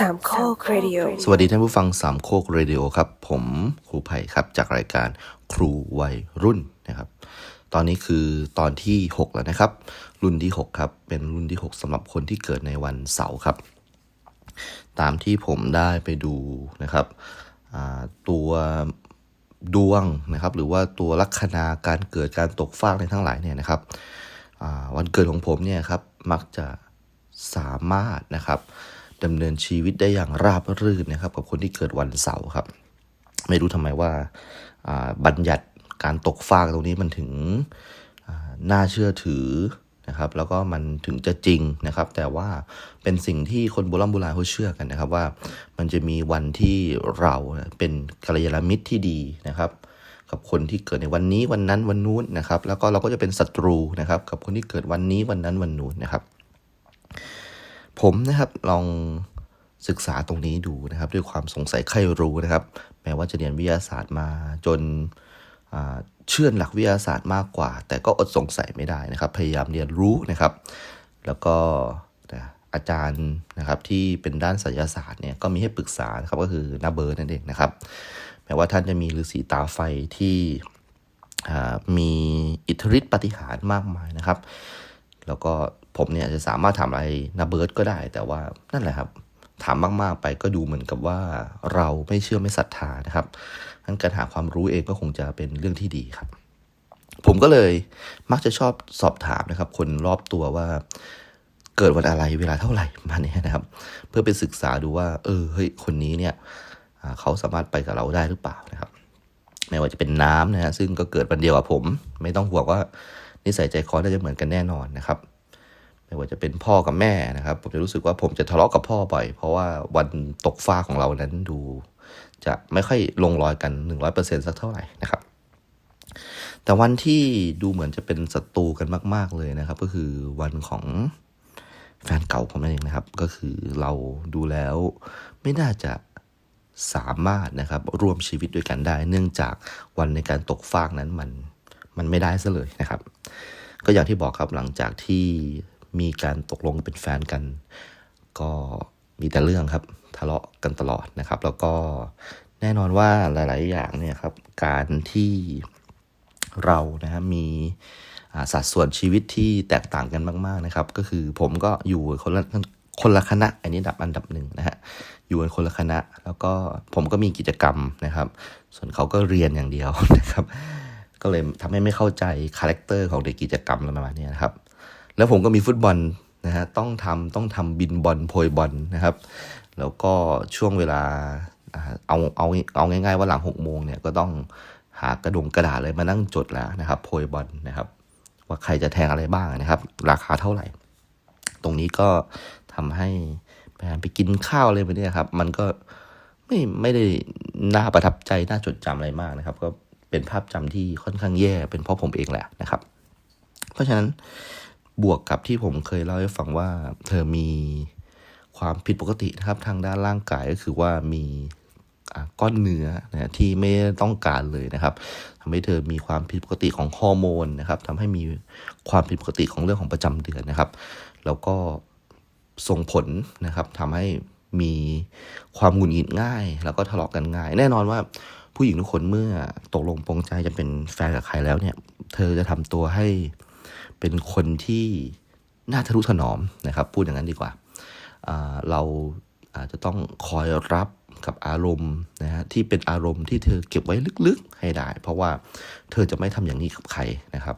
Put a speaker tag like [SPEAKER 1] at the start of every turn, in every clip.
[SPEAKER 1] สามข้อครดิโอ
[SPEAKER 2] สวัสดีท่านผู้ฟังสามโคกเรดิโอครับ ผมครูไผ่ครับ จากรายการครูวัยรุ่นนะครับ ตอนนี้คือตอนที่ 6 แล้วนะครับ รุ่นที่ 6 ครับ เป็นรุ่นที่ 6สำหรับคนที่เกิดในวันเสาร์ครับ ตามที่ผมได้ไปดูนะครับอ่าตัวดวงนะครับ หรือว่าตัวลัคนาการเกิดการตกฟากในทั้งหลายเนี่ยนะครับอ่าวันเกิดของผมเนี่ยครับมักจะสามารถนะครับ ดำเนินชีวิตได้อย่างราบรื่นนะครับ กับคนที่เกิดวันเสาร์ครับ ไม่รู้ทำไมว่าบัญญัติการตกฟากตรงนี้มันถึงน่าเชื่อถือนะครับ แล้วก็มันถึงจะจริงนะครับ แต่ว่าเป็นสิ่งที่คนโบราณโบราณเขาเชื่อกันนะครับว่ามันจะมีวันที่เราเป็นกัลยาณมิตรที่ดีนะครับกับคนที่เกิดในวันนี้วันนั้นวันนู้นนะครับ แล้วก็เราก็จะเป็นศัตรูนะครับ กับคนที่เกิดวันนี้วันนั้นวันนู้นนะครับ ผมนะครับลองศึกษาตรงนี้ดูนะครับ ด้วยความสงสัยใครรู้นะครับ แม้ว่าจะเรียนวิทยาศาสตร์มาจนเชื่อหลักวิทยาศาสตร์มากกว่า แต่ก็อดสงสัยไม่ได้นะครับ พยายามเรียนรู้นะครับ แล้วก็อาจารย์นะครับที่เป็นด้านไสยศาสตร์เนี่ยก็มีให้ปรึกษานะครับก็คือนาเบิร์ดนั่นเองนะครับ แม้ว่าท่านจะมีฤาษีตาไฟที่มีอิทธิฤทธิปฏิหารมากมายนะครับ แล้วก็ ผมเนี่ยจะสามารถถามอะไรนาเบิร์ดก็ได้ แต่ว่านั่นแหละครับ ถามมาก ๆ ไปก็ดูเหมือนกับว่าเราไม่เชื่อไม่ศรัทธานะครับงั้นการหาความรู้เองก็คงจะเป็นเรื่องที่ดีครับ ผมก็เลยมักจะชอบสอบถามนะครับ คนรอบตัวว่าเกิดวันอะไรเวลาเท่าไหร่มาณนี้นะครับ เพื่อไปศึกษาดูว่า เออเฮ้ยคนนี้เนี่ยเขาสามารถไปกับเราได้หรือเปล่านะครับ ไม่ว่าจะเป็นน้ำนะฮะซึ่งก็เกิดวันเดียวกับผม ไม่ต้องห่วงว่านิสัยใจคอน่าจะเหมือนกันแน่นอนนะครับ ไม่ว่าจะเป็นพ่อกับแม่นะครับ ผมจะรู้สึกว่าผมจะทะเลาะกับพ่อบ่อย เพราะว่าวันตกฟ้าของเรานั้นดู จะไม่ค่อยลงรอยกัน 100%สักเท่าไหร่นะครับ แต่วันที่ดูเหมือนจะเป็นศัตรูกันมาก ๆเลยนะครับ ก็คือวันของแฟนเก่าผมนั่นเองนะครับ ก็คือเราดูแล้วไม่น่าจะสามารถนะครับร่วมชีวิตด้วยกันได้ เนื่องจากวันในการตกฟากนั้นมันมันไม่ได้ซะเลยนะครับ ก็อย่างที่บอกครับหลังจากที่ มีการตกลงเป็นแฟนกัน ก็มีแต่เรื่องครับ ทะเลาะกันตลอดนะครับ แล้วก็แน่นอนว่าหลาย ๆ อย่างเนี่ยครับ การที่เรานะฮะมีสัดส่วนชีวิตที่แตกต่างกันมาก ๆ นะครับ ก็คือผมก็อยู่คนละคนละคณะ อันนี้ดับอันดับหนึ่งนะฮะอยู่กันคนละคณะ แล้วก็ผมก็มีกิจกรรมนะครับ ส่วนเขาก็เรียนอย่างเดียวนะครับ ก็เลยทำให้ไม่เข้าใจคาแรคเตอร์ของเด็กกิจกรรมอะไรประมาณนี้นะครับ แล้วผมก็มีฟุตบอลนะฮะต้องทำต้องทำบินบอลโพยบอลนะครับ แล้วก็ช่วงเวลาเอาเอาเอาง่าย ๆ ว่าหลังหกโมงเนี่ยก็ต้องหากระดงกระดาษเลยมานั่งจดแล้วนะครับโพยบอลนะครับ ว่าใครจะแทงอะไรบ้างนะครับ ราคาเท่าไหร่ ตรงนี้ก็ทำให้ไปไปกินข้าวอะไรแบบนี้ครับ มันก็ไม่ไม่ได้น่าประทับใจน่าจดจำอะไรมากนะครับ ก็เป็นภาพจำที่ค่อนข้างแย่เป็นเพราะผมเองแหละนะครับ เพราะฉะนั้น บวกกับที่ผมเคยเล่าให้ฟังว่า เธอมีความผิดปกตินะครับทางด้านร่างกายก็คือว่ามีก้อนเนื้อนะที่ไม่ต้องการเลยนะครับทำให้เธอมีความผิดปกติของฮอร์โมนนะครับทำให้มีความผิดปกติของเรื่องของประจำเดือนนะครับ แล้วก็ส่งผลนะครับทำให้มีความหงุดหงิดง่าย แล้วก็ทะเลาะกันง่าย แน่นอนว่าผู้หญิงทุกคนเมื่อตกลงปรงใจจะเป็นแฟนกับใครแล้วเนี่ย เธอจะทำตัวให้ เป็นคนที่น่าทะนุถนอมนะครับ พูดอย่างนั้นดีกว่าเราอาจจะต้องคอยรับกับอารมณ์นะฮะที่เป็นอารมณ์ที่เธอเก็บไว้ลึกๆให้ได้ เพราะว่าเธอจะไม่ทำอย่างนี้กับใครนะครับ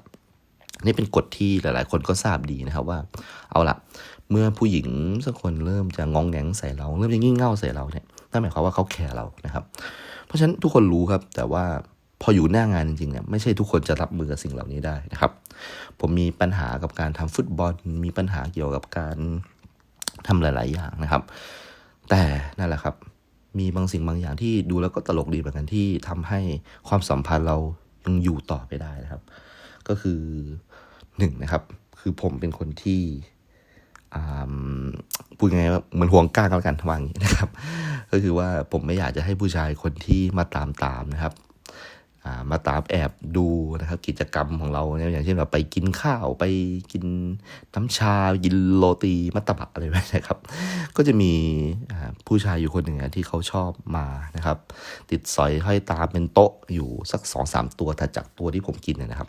[SPEAKER 2] นี่เป็นกฎที่หลาย ๆ คนก็ทราบดีนะครับว่า เอาละเมื่อผู้หญิงสักคนเริ่มจะงองแงงใส่เรา เริ่มจะงี่เง่าใส่เราเนี่ยนั่นหมายความว่าเขาแคร์เรานะครับ เพราะฉะนั้นทุกคนรู้ครับแต่ว่าพออยู่หน้างานจริงๆเนี่ยไม่ใช่ทุกคนจะรับมือกับสิ่งเหล่านี้ได้นะครับ ผมมีปัญหากับการทำฟุตบอล มีปัญหาเกี่ยวกับการทำหลาย ๆ อย่างนะครับ แต่นั่นแหละครับ มีบางสิ่งบางอย่างที่ดูแล้วก็ตลกดีเหมือนกันที่ทำให้ความสัมพันธ์เรายังอยู่ต่อไปได้นะครับ ก็คือหนึ่งนะครับ คือผมเป็นคนที่อ่าพูดยังไงว่าเหมือนห่วงก้างก็แล้วกันวาอย่างนี้นะครับ ก็คือว่าผมไม่อยากจะให้ผู้ชายคนที่มาตามตามนะครับ มาตามแอบดูนะครับกิจกรรมของเราเนี่ยอย่างเช่นแบบไปกินข้าวไปกินน้ำชากินโรตีมัตตบะอะไรแบบนี้ครับ ก็จะมีผู้ชายอยู่คนหนึ่งที่เขาชอบมานะครับ ติดสอยห้อยตามเป็นโต๊ะอยู่สักสองสามตัวถัดจากตัวที่ผมกินเนี่ยนะครับ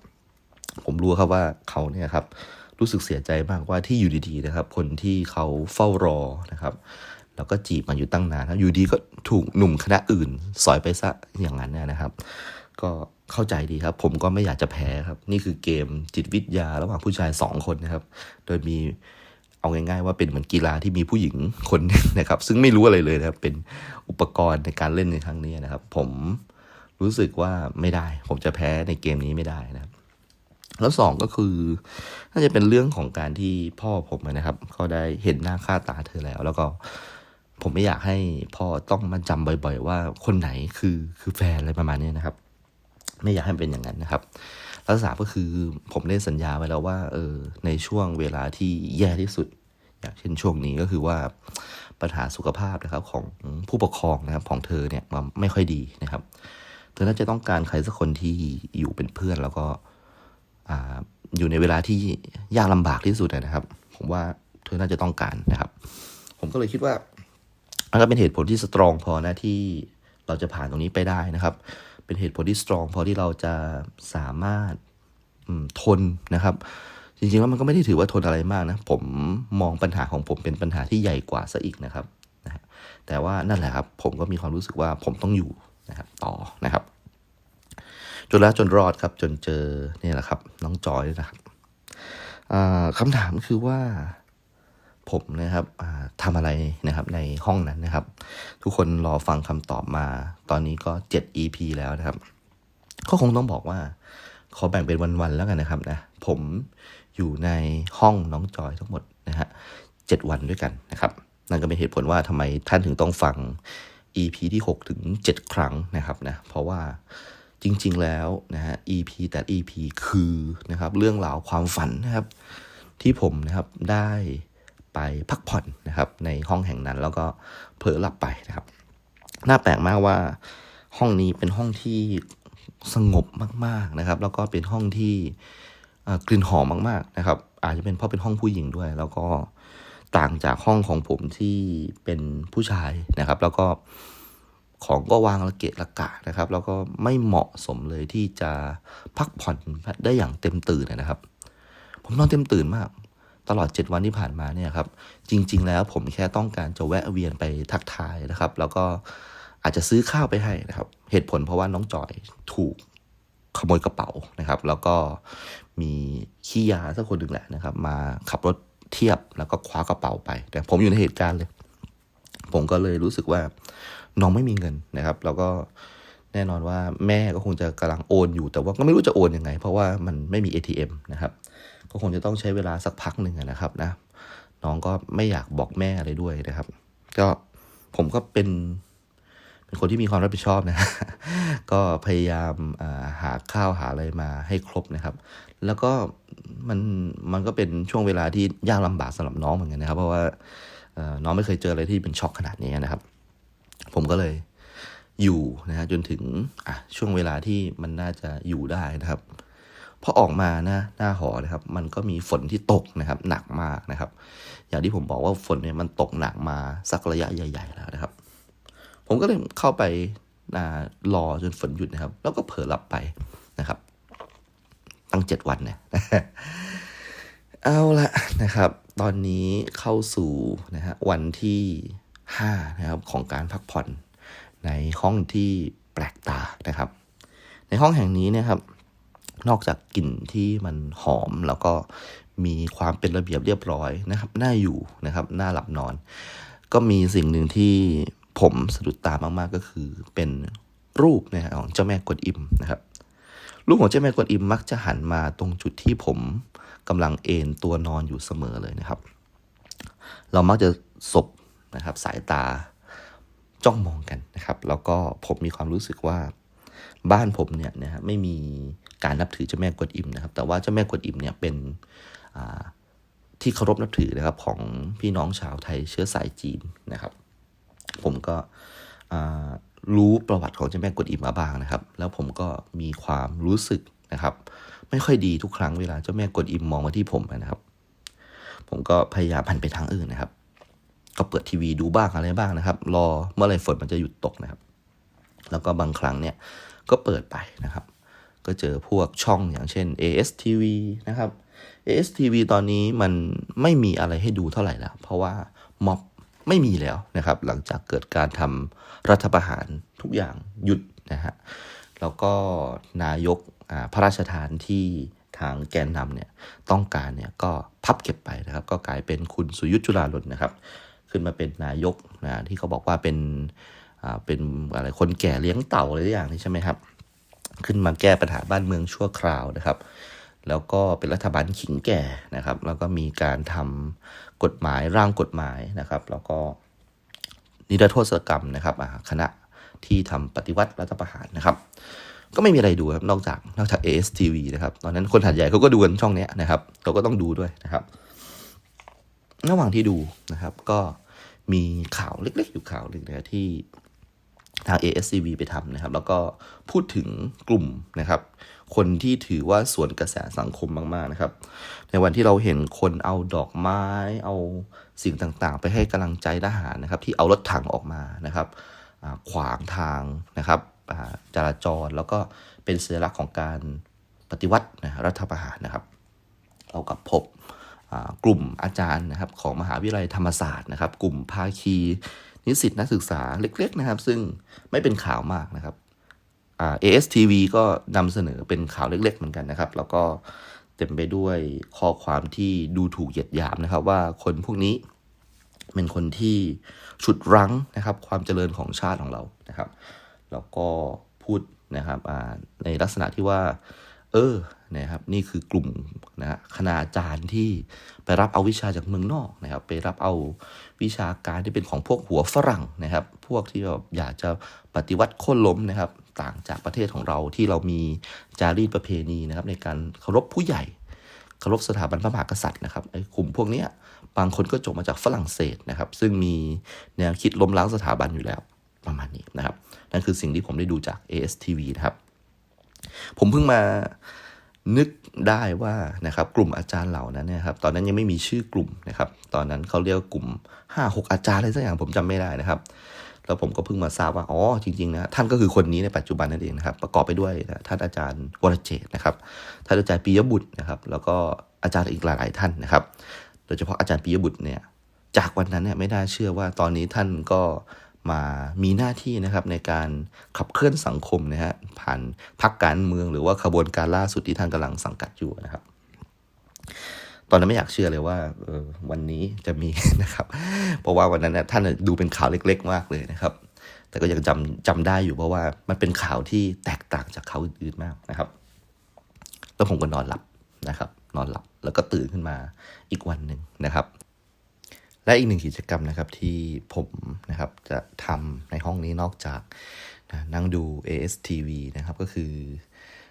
[SPEAKER 2] ผมรู้ครับว่าเขาเนี่ยครับรู้สึกเสียใจมากว่าที่อยู่ดีๆนะครับ คนที่เขาเฝ้ารอนะครับแล้วก็จีบมาอยู่ตั้งนานครับอยู่ดีก็ถูกหนุ่มคณะอื่น สอยไปซะอย่างนั้นนะครับ ก็เข้าใจดีครับ ผมก็ไม่อยากจะแพ้ครับ นี่คือเกมจิตวิทยาระหว่างผู้ชายสองคนนะครับ โดยมีเอาง่ายๆว่าเป็นเหมือนกีฬาที่มีผู้หญิงคนหนึงนะครับ ซึ่งไม่รู้อะไรเลยนะครับ เป็นอุปกรณ์ในการเล่นในครั้งนี้นะครับ ผมรู้สึกว่าไม่ได้ ผมจะแพ้ในเกมนี้ไม่ได้นะครับ แล้วสองก็คือ น่าจะเป็นเรื่องของการที่พ่อผมนะครับเขาได้เห็นหน้าค่าตาเธอแล้ว แล้วก็ผมไม่อยากให้พ่อต้องมาจำบ่อย ๆ ว่าคนไหนคือคือแฟนอะไรประมาณนี้นะครับ ไม่อยากให้มันเป็นอย่างนั้นนะครับล้วสามก็คือผมได้สัญญาไว้แล้วว่าเออในช่วงเวลาที่แย่ที่สุด อย่างเช่นช่วงนี้ก็คือว่าปัญหาสุขภาพนะครับของผู้ปกครองนะครับของเธอเนี่ยมันไม่ค่อยดีนะครับ เธอน่าจะต้องการใครสักคนที่อยู่เป็นเพื่อนแล้วก็อ่าอยู่ในเวลาที่ยากลำบากที่สุดนะครับ ผมว่าเธอน่าจะต้องการนะครับ ผมก็เลยคิดว่ามันก็เป็นเหตุผลที่สตรองพอนะที่เราจะผ่านตรงนี้ไปได้นะครับ เป็นเหตุผลที่สตรองพอที่เราจะสามารถทนนะครับจริงๆแล้วมันก็ไม่ได้ถือว่าทนอะไรมากนะ ผมมองปัญหาของผมเป็นปัญหาที่ใหญ่กว่าซะอีกนะครับนะแต่ว่านั่นแหละครับ ผมก็มีความรู้สึกว่าผมต้องอยู่นะครับ ต่อนะครับ จนแล้วจนรอดครับ จนเจอเนี่ยแหละครับ น้องจอยนะครับคำถามคือว่า ผมนะครับทำอะไรนะครับในห้องนั้นนะครับ ทุกคนรอฟังคำตอบมา ตอนนี้ก็ 7 EP แล้วนะครับ ก็คงต้องบอกว่า ขอแบ่งเป็นวันๆแล้วกันนะครับนะผมอยู่ในห้องน้องจอยทั้งหมดนะฮะเจ็ดวันด้วยกันนะครับ นั่นก็เป็นเหตุผลว่าทำไมท่านถึงต้องฟัง EP ที่ 6 ถึง 7 ครั้งนะครับนะเพราะว่าจริง ๆ แล้วนะฮะ EP แต่ EP คือนะครับ เรื่องราวความฝันนะครับ ที่ผมนะครับได้ ไปพักผ่อนนะครับ ในห้องแห่งนั้นแล้วก็เผลอหลับไปนะครับ น่าแปลกมากว่าห้องนี้เป็นห้องที่สงบมากๆนะครับ แล้วก็เป็นห้องที่กลิ่นหอมมากๆนะครับ อาจจะเป็นเพราะเป็นห้องผู้หญิงด้วย แล้วก็ต่างจากห้องของผมที่เป็นผู้ชายนะครับ แล้วก็ของก็วางระเกะระกะนะครับ แล้วก็ไม่เหมาะสมเลยที่จะพักผ่อนได้อย่างเต็มตื่นนะครับ ผมนอนเต็มตื่นมาก ตลอด 7 วันที่ผ่านมาเนี่ยครับ จริง ๆ แล้วผมแค่ต้องการจะแวะเวียนไปทักทายนะครับ แล้วก็อาจจะซื้อข้าวไปให้นะครับ เหตุผลเพราะว่าน้องจอยถูกขโมยกระเป๋านะครับ แล้วก็มีขี้ยาสักคนหนึ่งแหละนะครับ มาขับรถเทียบแล้วก็คว้ากระเป๋าไป แต่ผมอยู่ในเหตุการณ์เลย ผมก็เลยรู้สึกว่าน้องไม่มีเงินนะครับ แล้วก็แน่นอนว่าแม่ก็คงจะกำลังโอนอยู่แต่ว่าก็ไม่รู้จะโอนยังไง เพราะว่ามันไม่มี ATM นะครับ ก็คงจะต้องใช้เวลาสักพักหนึ่งนะครับนะน้องก็ไม่อยากบอกแม่อะไรด้วยนะครับ ก็ผมก็เป็นเป็นคนที่มีความรับผิดชอบนะ ก็พยายามาหาข้าวหาอะไรมาให้ครบนะครับ แล้วก็มันมันก็เป็นช่วงเวลาที่ยากลำบากสำหรับน้องเหมือนกันนะครับ เพราะว่าน้องไม่เคยเจออะไรที่เป็นช็อกขนาดนี้นะครับ ผมก็เลยอยู่นะฮะจนถึงอะช่วงเวลาที่มันน่าจะอยู่ได้นะครับ พอออกมานะหน้าหอนะครับ มันก็มีฝนที่ตกนะครับ หนักมากนะครับ อย่างที่ผมบอกว่าฝนเนี่ยมันตกหนักมาสักระยะใหญ่ ๆ แล้วนะครับ ผมก็เลยเข้าไปรอจนฝนหยุดนะครับ แล้วก็เผลอหลับไปนะครับ ตั้งเจ็ดวันเนี่ยเอาละนะครับ ตอนนี้เข้าสู่นะฮะวันที่ห้านะครับของการพักผ่อนในห้องที่แปลกตานะครับ ในห้องแห่งนี้นะครับ นอกจากกลิ่นที่มันหอมแล้วก็มีความเป็นระเบียบเรียบร้อยนะครับ น่าอยู่นะครับ น่าหลับนอน ก็มีสิ่งหนึ่งที่ผมสะดุดตามากๆก็คือเป็นรูปนะของเจ้าแม่กวนอิมนะครับ รูปของเจ้าแม่กวนอิมมักจะหันมาตรงจุดที่ผมกำลังเอนตัวนอนอยู่เสมอเลยนะครับ เรามักจะสบนะครับสายตาจ้องมองกันนะครับ แล้วก็ผมมีความรู้สึกว่าบ้านผมเนี่ยนะฮะไม่มี การนับถือเจ้าแม่กวนอิมนะครับ แต่ว่าเจ้าแม่กวนอิมเนี่ยเป็นที่เคารพนับถือนะครับของพี่น้องชาวไทยเชื้อสายจีนนะครับ ผมก็รู้ประวัติของเจ้าแม่กวนอิมมาบ้างนะครับ แล้วผมก็มีความรู้สึกนะครับ ไม่ค่อยดีทุกครั้งเวลาเจ้าแม่กวนอิมมองมาที่ผมนะครับ ผมก็พยายามหันไปทางอื่นนะครับ ก็เปิดทีวีดูบ้างอะไรบ้างนะครับ รอเมื่อไรฝนมันจะหยุดตกนะครับ แล้วก็บางครั้งเนี่ยก็เปิดไปนะครับ ก็เจอพวกช่องอย่างเช่น ASTV นะครับ ASTV ตอนนี้มันไม่มีอะไรให้ดูเท่าไหร่แล้ว เพราะว่าม็อบไม่มีแล้วนะครับ หลังจากเกิดการทำรัฐประหารทุกอย่างหยุดนะฮะแล้วก็นายกอ่าพระราชทานที่ทางแกนนำเนี่ยต้องการเนี่ยก็พับเก็บไปนะครับ ก็กลายเป็นคุณสุยุทธจุลาลนนะครับ ขึ้นมาเป็นนายกนะที่เขาบอกว่าเป็นอ่าเป็นอะไรคนแก่เลี้ยงเต่าอะไรอย่างนี้ใช่ไหมครับ ขึ้นมาแก้ปัญหาบ้านเมืองชั่วคราวนะครับ แล้วก็เป็นรัฐบาลขิงแก่นะครับ แล้วก็มีการทำกฎหมายร่างกฎหมายนะครับ แล้วก็นิรโทษกรรมนะครับคณะที่ทำปฏิวัติรัฐประหารนะครับ ก็ไม่มีอะไรดูครับนอกจากนอกจาก ASTV นะครับตอนนั้นคนหัดใหญ่เขาก็ดูกันช่องเนี้ยนะครับเราก็ต้องดูด้วยนะครับระหว่างที่ดูนะครับ ก็มีข่าวเล็กๆ อยู่ข่าวหนึ่งนะที่ ทาง ASCV ไปทำนะครับ แล้วก็พูดถึงกลุ่มนะครับ คนที่ถือว่าสวนกระแสสังคมมากๆนะครับ ในวันที่เราเห็นคนเอาดอกไม้ เอาสิ่งต่างๆ ไปให้กำลังใจทหารนะครับ ที่เอารถถังออกมานะครับขวางทางนะครับจราจรแล้วก็เป็นสัญลักษณ์ของการปฏิวัตินะรัฐประหารนะครับ เรากับพบกลุ่มอาจารย์นะครับของมหาวิทยาลัยธรรมศาสตร์นะครับ กลุ่มภาคี นิสิตนักศึกษาเล็กๆนะครับ ซึ่งไม่เป็นข่าวมากนะครับ ASTV ก็นำเสนอเป็นข่าวเล็ก ๆ เหมือนกันนะครับ แล้วก็เต็มไปด้วยข้อความที่ดูถูกเหยียดหยามนะครับ ว่าคนพวกนี้เป็นคนที่ฉุดรั้งนะครับ ความเจริญของชาติของเรานะครับ แล้วก็พูดนะครับในลักษณะที่ว่า เออ นะครับนี่คือกลุ่มนะฮะคณาจารย์ที่ไปรับเอาวิชาจากเมืองนอกนะครับ ไปรับเอาวิชาการที่เป็นของพวกหัวฝรั่งนะครับ พวกที่แบบอยากจะปฏิวัติโค่นล้มนะครับ ต่างจากประเทศของเราที่เรามีจารีตประเพณีนะครับ ในการเคารพผู้ใหญ่เคารพสถาบันพระมหากษัตริย์นะครับไอ้กลุ่มพวกเนี้ยบางคนก็จบมาจากฝรั่งเศสนะครับ ซึ่งมีแนวคิดล้มล้างสถาบันอยู่แล้วประมาณนี้นะครับ นั่นคือสิ่งที่ผมได้ดูจาก ASTV นะครับ ผมเพิ่งมา นึกได้ว่านะครับกลุ่มอาจารย์เหล่านั้นนี่ยครับตอนนั้นยังไม่มีชื่อกลุ่มนะครับ ตอนนั้นเขาเรียกกลุ่ม 5 6 อาจารย์อะไรสักอย่างผมจำไม่ได้นะครับ แล้วผมก็เพิ่งมาทราบว่าอ๋อจริงๆนะท่านก็คือคนนี้ในปัจจุบันนั่นเองนะครับ ประกอบไปด้วยนะท่านอาจารย์วรเจตน์นะครับท่านอาจารย์ปิยบุตรนะครับ แล้วก็อาจารย์อีกหลายๆท่านนะครับ โดยเฉพาะอาจารย์ปิยบุตรเนี่ยจากวันนั้นเนี่ยไม่น่าเชื่อว่าตอนนี้ท่านก็ มามีหน้าที่นะครับในการขับเคลื่อนสังคมนะฮะผ่านพักการเมืองหรือว่าขบวนการล่าสุดที่ท่านกำลังสังกัดอยู่นะครับ ตอนนั้นไม่อยากเชื่อเลยว่าออวันนี้จะมีนะครับ เพราะว่าวันนั้นนยท่านดูเป็นข่าวเล็ก ๆ มากเลยนะครับ แต่ก็ยังจำจำได้อยู่เพราะว่ามันเป็นข่าวที่แตกต่างจากข่าวอื่นๆมากนะครับ แล้วผมก็นอนหลับนะครับ นอนหลับแล้วก็ตื่นขึ้นมาอีกวันหนึ่งนะครับ และอีกหนึ่งกิจกรรมนะครับที่ผมนะครับจะทำในห้องนี้นอกจากนะนั่งดู ASTV นะครับก็คือ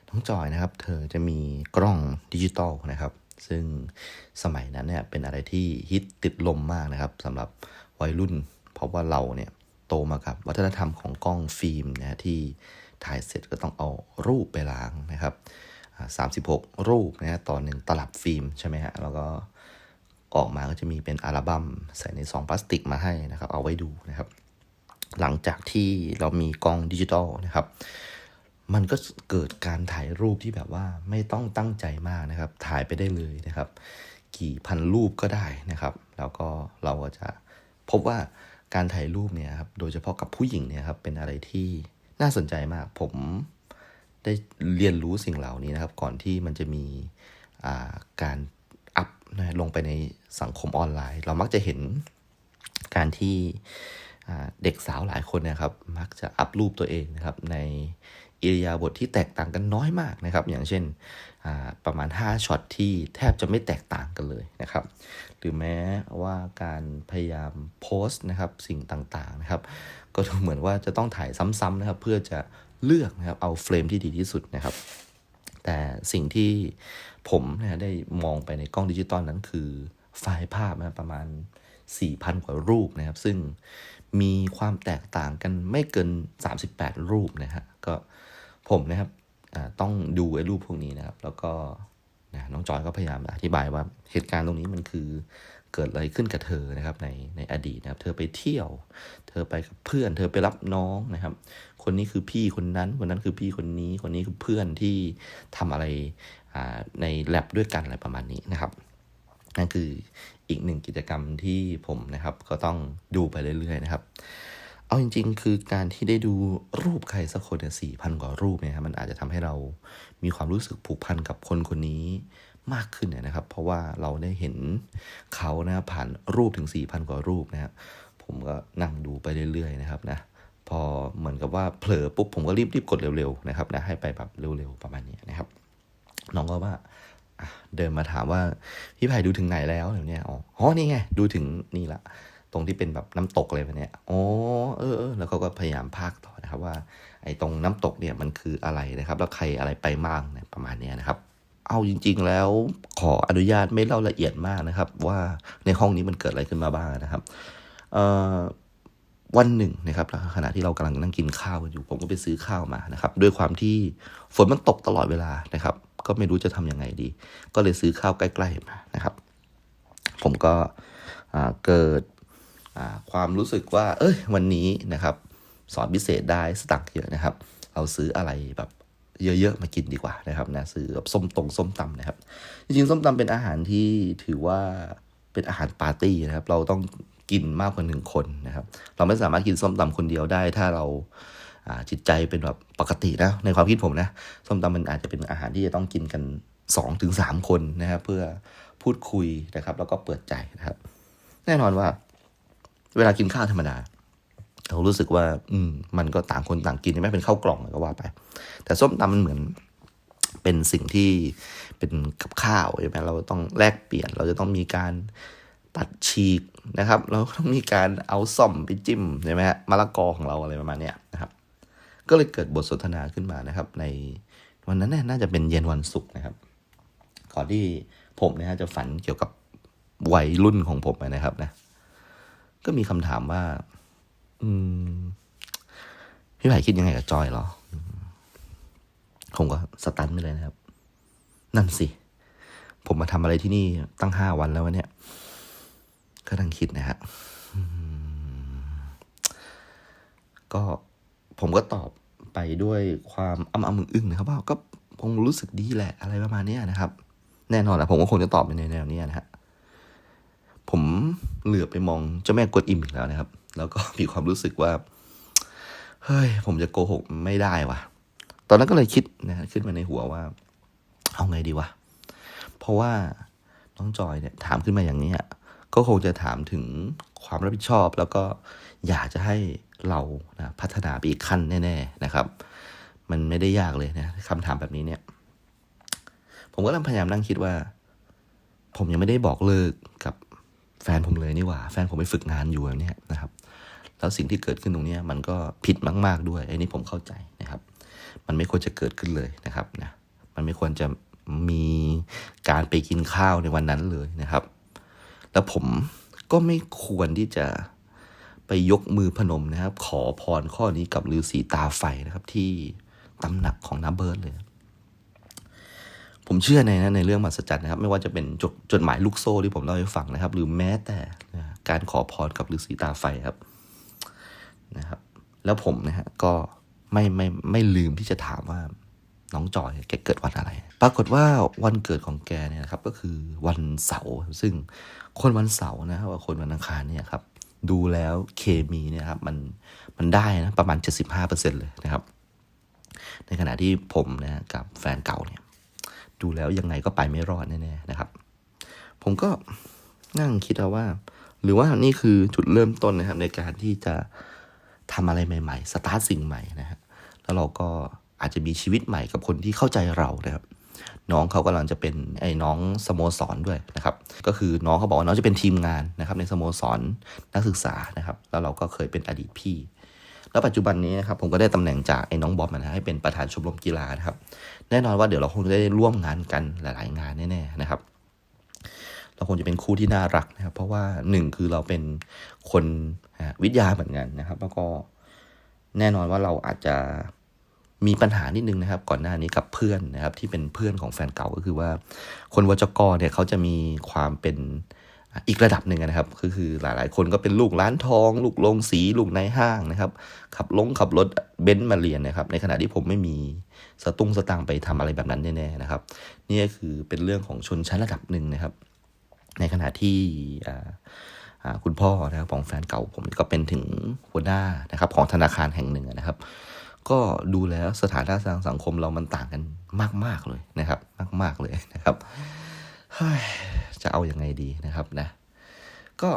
[SPEAKER 2] น้องจอยนะครับ เธอจะมีกล้องดิจิตอลนะครับ ซึ่งสมัยนั้นเนี่ยเป็นอะไรที่ฮิตติดลมมากนะครับสำหรับวัยรุ่น เพราะว่าเราเนี่ยโตมากับวัฒนธรรมของกล้องฟิล์มนะที่ถ่ายเสร็จก็ต้องเอารูปไปล้างนะครับ 36 รูปนะฮะต่อหนึ่งตลับฟิล์มใช่ไหมฮะแล้วก็ ออกมาก็จะมีเป็นอัลบั้มใส่ในซองพลาสติกมาให้นะครับ เอาไว้ดูนะครับ หลังจากที่เรามีกล้องดิจิตอลนะครับ มันก็เกิดการถ่ายรูปที่แบบว่าไม่ต้องตั้งใจมากนะครับ ถ่ายไปได้เลยนะครับ กี่พันรูปก็ได้นะครับ แล้วก็เราก็จะพบว่าการถ่ายรูปเนี่ยครับ โดยเฉพาะกับผู้หญิงเนี่ยครับ เป็นอะไรที่น่าสนใจมาก ผมได้เรียนรู้สิ่งเหล่านี้นะครับ ก่อนที่มันจะมีาการ อัพนะลงไปในสังคมออนไลน์ เรามักจะเห็นการที่เด็กสาวหลายคนนะครับ มักจะอัพรูปตัวเองนะครับ ในอิริยาบถที่แตกต่างกันน้อยมากนะครับ อย่างเช่นประมาณ 5ช็อตที่แทบจะไม่แตกต่างกันเลยนะครับ หรือแม้ว่าการพยายามโพสต์นะครับสิ่งต่างๆนะครับ ก็ดูเหมือนว่าจะต้องถ่ายซ้ำๆนะครับ เพื่อจะเลือกนะครับเอาเฟรมที่ดีที่สุดนะครับ แต่สิ่งที่ผมนะได้มองไปในกล้องดิจิตอลนั้นคือไฟล์ภาพนะประมาณ 4,000 กว่ารูปนะครับ ซึ่งมีความแตกต่างกันไม่เกิน 38 รูปนะฮะก็ผมนะครับต้องดูไอ้รูปพวกนี้นะครับ แล้วก็นะน้องจอยก็พยายามอธิบายว่าเหตุการณ์ตรงนี้มันคือเกิดอะไรขึ้นกับเธอนะครับในในอดีตนะครับ เธอไปเที่ยว เธอไปกับเพื่อน เธอไปรับน้องนะครับ คนนี้คือพี่คนนั้น คนนั้นคือพี่คนนี้ คนนี้คือเพื่อนที่ทำอะไรในแลบด้วยกันอะไรประมาณนี้นะครับนั่นคืออีกหนึ่งกิจกรรมที่ผมนะครับ ก็ต้องดูไปเรื่อยๆนะครับ เอาจริง ๆ คือการที่ได้ดูรูปใครสักคนเนี่ยสี่พันกว่ารูปเนี่ยครับมันอาจจะทำให้เรามีความรู้สึกผูกพันกับคนคนนี้มากขึ้นเนี่ยนะครับ เพราะว่าเราได้เห็นเขานะผ่านรูปถึงสี่พันกว่ารูปนะครับผมก็นั่งดูไปเรื่อยๆนะครับนะ อเหมือนกับว่าเผลอปุ๊บผมก็รีบๆกดเร็วๆนะครับนะให้ไปแบบเร็วๆประมาณนี้นะครับ น้องก็ว่าเดินมาถามว่าพี่ไผ่ดูถึงไหนแล้วเดี๋ยวนี้อ๋อนี่ไงดูถึงนี่ละตรงที่เป็นแบบน้ำตกเลยเนี้ยอ๋อเออเออแล้วเขาก็พยายามพากต่อนะครับว่า ไอ้ตรงน้ำตกเนี่ยมันคืออะไรนะครับ แล้วใครอะไรไปบ้างเนี่ยประมาณนี้นะครับ เอาจริง ๆ แล้วขออนุญาตไม่เล่าละเอียดมากนะครับ ว่าในห้องนี้มันเกิดอะไรขึ้นมาบ้างนะครับ เอ่อ วันหนึ่งนะครับขณะที่เรากำลังนั่งกินข้าวกันอยู่ ผมก็ไปซื้อข้าวมานะครับ ด้วยความที่ฝนมันตกตลอดเวลานะครับ ก็ไม่รู้จะทำยังไงดี ก็เลยซื้อข้าวใกล้ๆมานะครับ ผมก็เกิดความรู้สึกว่า เอ้ย วันนี้นะครับ สอนพิเศษได้สตังค์เยอะนะครับ เราซื้ออะไรแบบเยอะๆมากินดีกว่านะครับนะซื้อแบบส้มตรงส้มตำนะครับ จริงๆส้มตำเป็นอาหารที่ถือว่าเป็นอาหารปาร์ตี้นะครับ เราต้อง กินมากกว่าหนึ่งคนนะครับ เราไม่สามารถกินส้มตำคนเดียวได้ ถ้าเราจิตใจเป็นแบบปกตินะในความคิดผมนะส้มตำมันอาจจะเป็นอาหารที่จะต้องกินกันสองถึงสามคนนะครับ เพื่อพูดคุยนะครับ แล้วก็เปิดใจนะครับ แน่นอนว่า เวลากินข้าวธรรมดาเรารู้สึกว่า อืม มันก็ต่างคนต่างกินใช่ไหมเป็นข้าวกล่องก็ว่าไป แต่ส้มตำมันเหมือนเป็นสิ่งที่เป็นกับข้าวใช่ไหมเราต้องแลกเปลี่ยน เราจะต้องมีการตัดฉีก นะครับ เราต้องมีการเอาซ่อมไปจิ้มใช่ไหมฮะมะละกอของเราอะไรประมาณเนี้ยนะครับ ก็เลยเกิดบทสนทนาขึ้นมานะครับ ในวันนั้นน่าจะเป็นเย็นวันศุกร์นะครับก่อนที่ผมเนะฮะจะฝันเกี่ยวกับวัยรุ่นของผมนะครับนะ ก็มีคำถามว่า อืมพี่ไผ่คิดยังไงกับจอยเหรอ ผมก็สตันไปเลยนะครับ นั่นสิ ผมมาทำอะไรที่นี่ตั้งห้าวันแล้ววะเนี่ย ก็นั่งคิดนะฮะก็ผมก็ตอบไปด้วยความอ้ำอ้ำอึ้งๆนะครับว่าก็ผมรู้สึกดีแหละอะไรประมาณนี้นะครับ แน่นอนแหละผมก็คงจะตอบในแนวนี้นะฮะผมเหลือบไปมองเจ้าแม่กวนอิมอีกแล้วนะครับ แล้วก็มีความรู้สึกว่าเฮ้ยผมจะโกหกไม่ได้ว่ะตอนนั้นก็เลยคิดนะฮะขึ้นมาในหัวว่า เอาไงดีวะเพราะว่าน้องจอยเนี่ยถามขึ้นมาอย่างนี้ ก็คงจะถามถึงความรับผิดชอบ แล้วก็อยากจะให้เรานะพัฒนาไปอีกขั้นแน่ๆนะครับ มันไม่ได้ยากเลยนะคำถามแบบนี้เนี่ย ผมก็กำลังพยายามนั่งคิดว่า ผมยังไม่ได้บอกเลิกกับแฟนผมเลยนี่หว่า แฟนผมไปฝึกงานอยู่แบบเนี้ยนะครับ แล้วสิ่งที่เกิดขึ้นตรงนี้มันก็ผิดมาก ๆด้วยไอ้นี่ผมเข้าใจนะครับ มันไม่ควรจะเกิดขึ้นเลยนะครับนะมันไม่ควรจะมีการไปกินข้าวในวันนั้นเลยนะครับ แล้วผมก็ไม่ควรที่จะไปยกมือพนมนะครับ ขอพรข้อนี้กับฤาษีตาไฟนะครับ ที่ตำหนักของน้าเบิร์ดเลยผมเชื่อในนะในเรื่องมหัศจรรย์นะครับ ไม่ว่าจะเป็นจดจดหมายลูกโซ่ที่ผมเล่าให้ฟังนะครับ หรือแม้แต่การขอพรกับฤาษีตาไฟครับนะครับ แล้วผมนะฮะก็ไม่ไม่ไม่ลืมที่จะถามว่า น้องจอยแกเกิดวันอะไร ปรากฏว่าวันเกิดของแกเนี่ยนะครับก็คือวันเสาร์ซึ่งคนวันเสาร์นะครับกับคนวันอังคารเนี่ยครับดูแล้วเคมีเนี่ยครับมันมันได้นะประมาณ 75%เลยนะครับ ในขณะที่ผมนะกับแฟนเก่าเนี่ยดูแล้วยังไงก็ไปไม่รอดแน่ๆนะครับ ผมก็นั่งคิดเอาว่า หรือว่านี่คือจุดเริ่มต้นนะครับในการที่จะทำอะไรใหม่ ๆ สตาร์ทสิ่งใหม่นะฮะแล้วเราก็ อาจจะมีชีวิตใหม่กับคนที่เข้าใจเรานะครับน้องเขากำลังจะเป็นไอ้น้องสโมสรด้วยนะครับ ก็คือน้องเขาบอกว่าน้องจะเป็นทีมงานนะครับ ในสโมสรนักศึกษานะครับ แล้วเราก็เคยเป็นอดีตพี่ แล้วปัจจุบันนี้นะครับผมก็ได้ตำแหน่งจากไอ้น้องบอมนะให้เป็นประธานชมรมกีฬานะครับ แน่นอนว่าเดี๋ยวเราคงจะได้ร่วมงานกันหลาย ๆ งานแน่ๆนะครับ เราคงจะเป็นคู่ที่น่ารักนะครับ เพราะว่าหนึ่งคือเราเป็นคนวิทยาเหมือนกันนะครับ แล้วก็แน่นอนว่าเราอาจจะ มีปัญหานิดนึงนะครับ ก่อนหน้านี้กับเพื่อนนะครับที่เป็นเพื่อนของแฟนเก่าก็คือว่า คนวจกรเนี่ยเขาจะมีความเป็นอีกระดับหนึ่งนะครับคือคือหลายๆ คนก็เป็นลูกร้านทอง ลูกโรงสีลูกในห้างนะครับ ขับลงขับรถเบนซ์มาเรียนนะครับ ในขณะที่ผมไม่มีสตุ้งสตางไปทำอะไรแบบนั้นแน่ๆนะครับ นี่ก็คือเป็นเรื่องของชนชั้นระดับหนึ่งนะครับ ในขณะที่คุณพ่อนะครับของแฟนเก่าผมก็เป็นถึงหัวหน้านะครับ ของธนาคารแห่งหนึ่งนะครับ ก็ดูแล้วสถานะทางสังคมเรามันต่างกันมาก ๆ เลยนะครับ มาก ๆ เลยนะครับจะเอาอยัางไงดีนะครับนะ ก็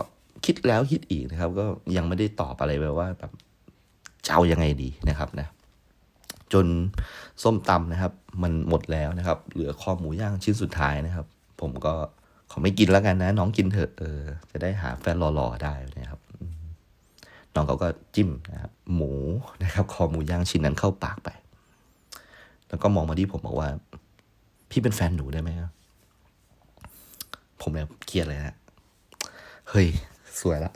[SPEAKER 2] คิดแล้วคิดอีกนะครับ ก็ยังไม่ได้ตอบอะไรไปว่าแบบจะเอายังไงดีนะครับนะ จนส้มตำนะครับ มันหมดแล้วนะครับ เหลือคอหมูย่างชิ้นสุดท้ายนะครับ ผมก็ขอไม่กินแล้วกันนะ น้องกินเถอะเออจะได้หาแฟนหล่อๆได้นะครับ น้องเขาก็จิ้มนะครับหมูนะครับคอหมูย่างชิ้นนั้นเข้าปากไป แล้วก็มองมาที่ผมบอกว่า พี่เป็นแฟนหนูได้ไหมครับผมเนี่ยเครียดเลยนะเฮ้ย สวยละ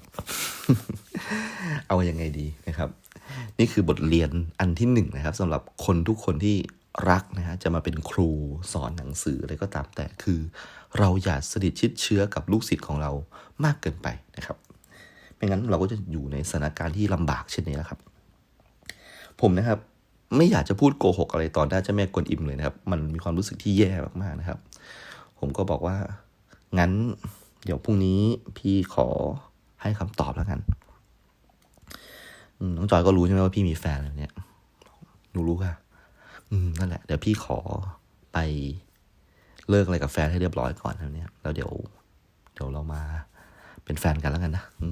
[SPEAKER 2] เอาอยัางไงดีนะครับ นี่คือบทเรียนอันที่หนึ่งนะครับสำหรับคนทุกคนที่รักนะฮะจะมาเป็นครูสอนหนังสืออะไรก็ตามแต่คือ เราอย่าสนิทชิดเชื้อกับลูกศิษย์ของเรามากเกินไปนะครับ ไม่งั้นเราก็จะอยู่ในสถานการณ์ที่ลำบากเช่นนี้แหละครับ ผมนะครับไม่อยากจะพูดโกหกอะไรตอนหน้าเจ้าแม่กวนอิมเลยนะครับ มันมีความรู้สึกที่แย่มากๆนะครับ ผมก็บอกว่า งั้น เดี๋ยวพรุ่งนี้พี่ขอให้คำตอบแล้วกันน้องจอยก็รู้ใช่ไหมว่าพี่มีแฟนแล้วเนี่ยหนูรู้ค่ะ อืมนั่นแหละ เดี๋ยวพี่ขอไปเลิกอะไรกับแฟนให้เรียบร้อยก่อนนะเนี่ยแล้วเดี๋ยว เดี๋ยวเรามา เป็นแฟนกันแล้วกันนะอ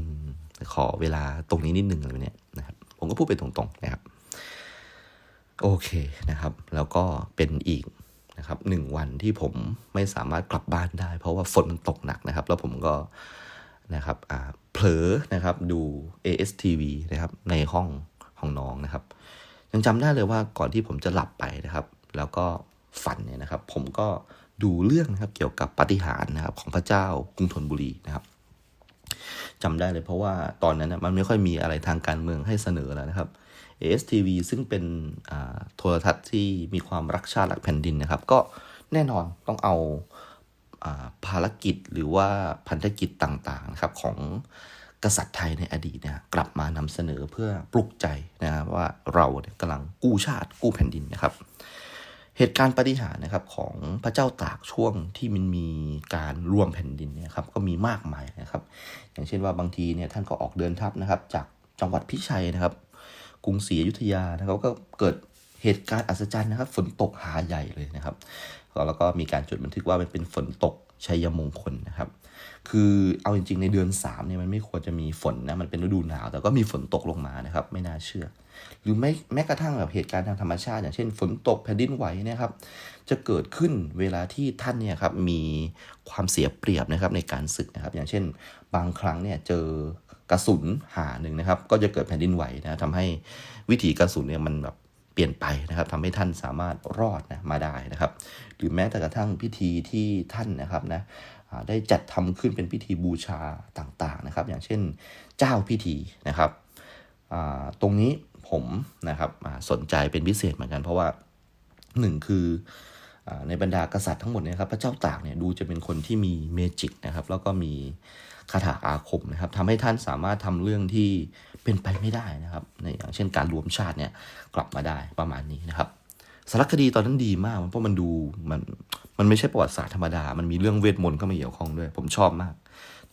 [SPEAKER 2] ขอเวลาตรงนี้นิดนึงอะไรแบบเนี้ยนะครับ ผมก็พูดไปตรงๆนะครับ โอเคนะครับ แล้วก็เป็นอีกนะครับหนึ่งวันที่ผมไม่สามารถกลับบ้านได้ เพราะว่าฝนมันตกหนักนะครับ แล้วผมก็นะครับเผลอนะครับดู ASTV นะครับ ในห้องของน้องนะครับ ยังจำได้เลยว่าก่อนที่ผมจะหลับไปนะครับ แล้วก็ฝันเนี่ยนะครับ ผมก็ดูเรื่องนะครับเกี่ยวกับปฏิหารนะครับของพระเจ้ากรุงธนบุรีนะครับ จำได้เลยเพราะว่าตอนนั้นนะมันไม่ค่อยมีอะไรทางการเมืองให้เสนอแล้วนะครับ ASTV ซึ่งเป็นโทรทัศน์ที่มีความรักชาติรักแผ่นดินนะครับ ก็แน่นอนต้องเอาอาภารกิจหรือว่าพันธกิจต่างๆนะครับของกษัตริย์ไทยในอดีตเนี่ยกลับมานำเสนอเพื่อปลุกใจนะครับว่าเราเนี่ยกำลังกู้ชาติกู้แผ่นดินนะครับ เหตุการณ์ปฏิหาร์นะครับของพระเจ้าตากช่วงที่มันมีการรวมแผ่นดินเนี่ยครับก็มีมากมายนะครับ อย่างเช่นว่าบางทีเนี่ยท่านก็ออกเดินทัพนะครับ จากจังหวัดพิชัยนะครับ กรุงศรีอยุธยานะครับก็เกิดเหตุการณ์อัศจรรย์นะครับ ฝนตกหาใหญ่เลยนะครับแล้วก็มีการจดบันทึกว่ามันเป็นฝนตกชัยมงคลนะครับ คือเอาจริงๆ ในเดือน3เนี่ยมันไม่ควรจะมีฝนนะมันเป็นฤดูหนาว แต่ก็มีฝนตกลงมานะครับ ไม่น่าเชื่อ หรือไม่แม้กระทั่งแบบเหตุการณ์ทางธรรมชาติ อย่างเช่น ฝนตกแผ่นดินไหวนะครับ จะเกิดขึ้นเวลาที่ท่านเนี่ยครับมีความเสียเปรียบนะครับในการศึกนะครับ อย่างเช่น บางครั้งเนี่ยเจอกระสุนหาหนึ่งนะครับ ก็จะเกิดแผ่นดินไหวนะทำให้วิถีกระสุนเนี่ยมันแบบเปลี่ยนไปนะครับทำให้ท่านสามารถรอดนะมาได้นะครับ หรือแม้แต่กระทั่งพิธีที่ท่านนะครับนะ ได้จัดทำขึ้นเป็นพิธีบูชาต่างๆนะครับ อย่างเช่นเจ้าพิธีนะครับตรงนี้ผมนะครับอ่าสนใจเป็นพิเศษเหมือนกัน เพราะว่าหนึ่งคืออในบรรดากษัตริย์ทั้งหมดเนี่ยครับพระเจ้าตากเนี่ยดูจะเป็นคนที่มีเมจิกนะครับ แล้วก็มีคาถาอาคมนะครับทำให้ท่านสามารถทำเรื่องที่เป็นไปไม่ได้นะครับในอย่างเช่นการรวมชาติเนี่ยกลับมาได้ประมาณนี้นะครับ สารคดีตอนนั้นดีมากเพราะมันดูมัน มันไม่ใช่ประวัติศาสตร์ธรรมดา มันมีเรื่องเวทมนต์เข้ามาเกี่ยวข้องด้วย ผมชอบมาก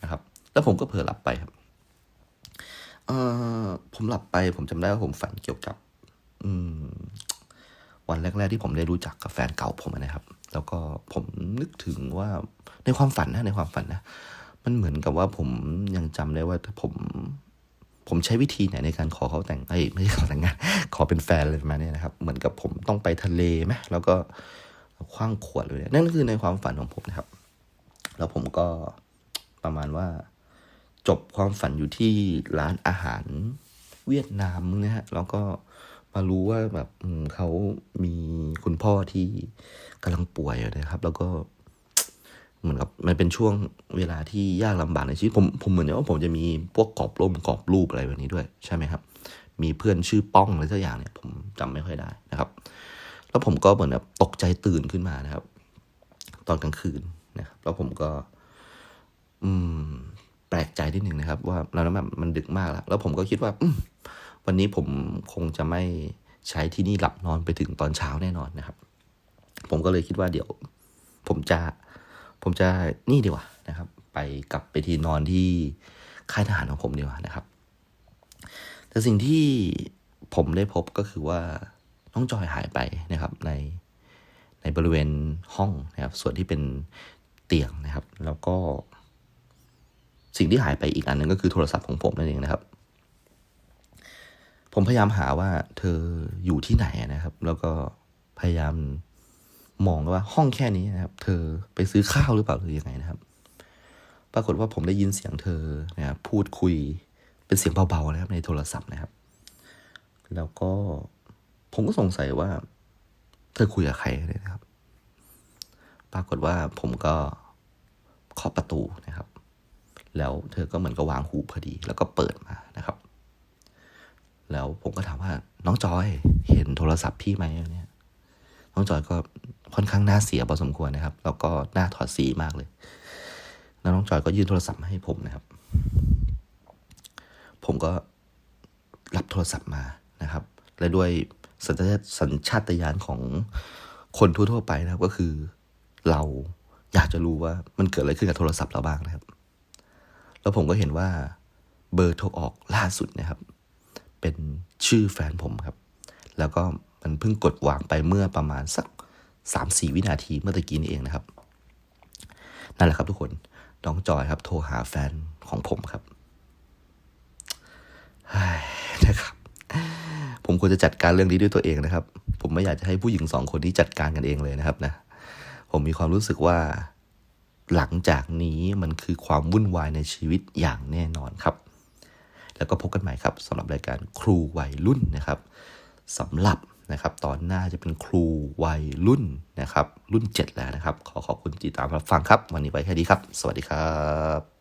[SPEAKER 2] นะครับ แล้วผมก็เผลอหลับไปครับเออผมหลับไป ผมจำได้ว่าผมฝันเกี่ยวกับ อืม วันแรก ๆ ที่ผมได้รู้จักกับแฟนเก่าผมนะครับ แล้วก็ผมนึกถึงว่าในความฝันนะในความฝันนะมันเหมือนกับว่าผมยังจำได้ว่าผม ผมใช้วิธีไหนในการขอเขาแต่งเอ้ยไม่ใช่ขอแต่งงานขอเป็นแฟนเลยประมาณนี้นะครับ เหมือนกับผมต้องไปทะเลไหมแล้วก็ คว้างขวดเลยเนี่ยนั่นคือในความฝันของผมนะครับ แล้วผมก็ประมาณว่า จบความฝันอยู่ที่ร้านอาหารเวียดนามนะฮะแล้วก็มารู้ว่าแบบเขามีคุณพ่อที่กำลังป่วยอยู่นะครับ แล้วก็เหมือนกับมันเป็นช่วงเวลาที่ยากลำบากในชีวิตผมผมเหมือนว่าผมจะมีพวกกรอบร่มกรอบรูปอะไรแบบนี้ด้วย ใช่ไหมครับ มีเพื่อนชื่อป้องอะไรสักอย่างเนี่ย ผมจำไม่ค่อยได้นะครับ แล้วผมก็เหมือนแบบตกใจตื่นขึ้นมานะครับ ตอนกลางคืนนะครับ แล้วผมก็ อืม แปลกใจนิดหนึ่งนะครับ ว่าแล้วนั้นมันดึกมากแล้ว แล้วผมก็คิดว่า อืมวันนี้ผมคงจะไม่ใช้ที่นี่หลับนอนไปถึงตอนเช้าแน่นอนนะครับ ผมก็เลยคิดว่าเดี๋ยว ผมจะ ผมจะนี่ดีกว่านะครับ ไปกลับไปที่นอนที่ค่ายทหารของผมดีกว่านะครับ แต่สิ่งที่ผมได้พบก็คือว่า น้องจอยหายไปนะครับ ในในบริเวณห้องนะครับ ส่วนที่เป็นเตียงนะครับ แล้วก็ สิ่งที่หายไปอีกอันหนึงก็คือโทรศัพท์ของผมนั่นเองนะครับ ผมพยายามหาว่าเธออยู่ที่ไหนนะครับ แล้วก็พยายามมองว่าห้องแค่นี้นะครับ เธอไปซื้อข้าวหรือเปล่าหรือยังไงนะครับ ปรากฏว่าผมได้ยินเสียงเธอนะครับพูดคุยเป็นเสียงเบาๆนะครับ ในโทรศัพท์นะครับ แล้วก็ ผมก็สงสัยว่า เธอคุยกับใครเนี่ยนะครับ ปรากฏว่าผมก็เคาะประตูนะครับ แล้วเธอก็เหมือนกับวางหูพอดี แล้วก็เปิดมานะครับ แล้วผมก็ถามว่า น้องจอย เห็นโทรศัพท์พี่ไหมเนี่ย น้องจอยก็ค่อนข้างหน้าเสียพอสมควรนะครับ แล้วก็หน้าถอดสีมากเลย แล้วน้องจอยก็ยื่นโทรศัพท์มาให้ผมนะครับ ผมก็รับโทรศัพท์มานะครับ และด้วย สัญชาตสัญชาตญาณของคนทั่วๆไปนะครับ ก็คือเราอยากจะรู้ว่ามันเกิดอะไรขึ้นกับโทรศัพท์เราบ้างนะครับ แล้วผมก็เห็นว่าเบอร์โทรออกล่าสุดนะครับ เป็นชื่อแฟนผมครับ แล้วก็มันเพิ่งกดวางไปเมื่อประมาณสักสามสี่วินาทีเมื่อตะกี้นี้เองนะครับ นั่นแหละครับทุกคน น้องจอยครับ โทรหาแฟนของผมครับเฮ้นะครับ ผมควรจะจัดการเรื่องนี้ด้วยตัวเองนะครับ ผมไม่อยากจะให้ผู้หญิงสองคนนี้จัดการกันเองเลยนะครับนะ ผมมีความรู้สึกว่า หลังจากนี้มันคือความวุ่นวายในชีวิตอย่างแน่นอนครับ แล้วก็พบกันใหม่ครับสำหรับรายการครูวัยรุ่นนะครับสำหรับนะครับ ตอนหน้าจะเป็นครูวัยรุ่นนะครับ รุ่น 7 แล้วนะครับ ขอขอบคุณที่ติดตามรับฟังครับ วันนี้ไว้แค่นี้ครับ สวัสดีครับ